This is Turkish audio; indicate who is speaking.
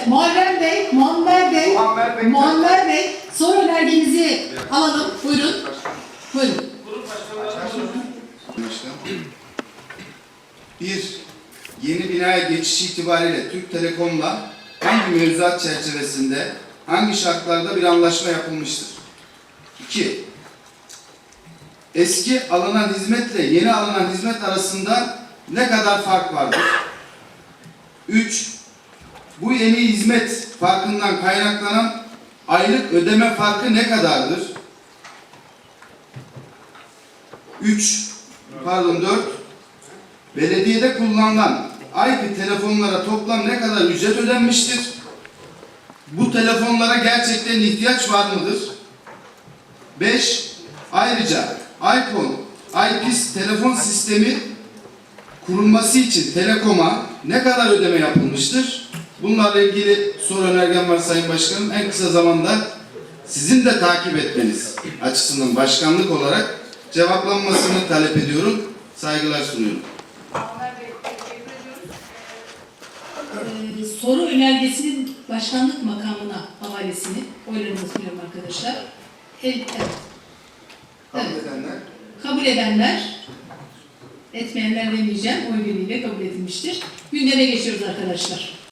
Speaker 1: Evet, Muharrem Bey, Muammer Bey,
Speaker 2: Muammer Bey.
Speaker 1: Muammer Bey, soru önergenizi alalım. Buyurun. Buyurun.
Speaker 3: Bir, yeni binaya geçiş itibariyle Türk Telekom'la hangi mevzuat çerçevesinde, hangi şartlarda bir anlaşma yapılmıştır? İki, eski alınan hizmetle yeni alınan hizmet arasında ne kadar fark vardır? Üç, bu yeni hizmet farkından kaynaklanan aylık ödeme farkı ne kadardır? 3 pardon 4 belediyede kullanılan IP telefonlara toplam ne kadar ücret ödenmiştir? Bu telefonlara gerçekten ihtiyaç var mıdır? 5 ayrıca iPhone IPS telefon sistemi kurulması için Telekom'a ne kadar ödeme yapılmıştır? Bunlarla ilgili soru önergem var Sayın Başkanım. En kısa zamanda sizin de takip etmeniz açısından başkanlık olarak cevaplanmasını talep ediyorum. Saygılar sunuyorum.
Speaker 1: Ee, soru önergesinin başkanlık makamına havalesini oylarınızı sunuyorum arkadaşlar. El, evet.
Speaker 3: Kabul
Speaker 1: Evet.
Speaker 3: edenler.
Speaker 1: Kabul edenler, etmeyenler demeyeceğim, oy birliğiyle kabul edilmiştir. Gündeme geçiyoruz arkadaşlar.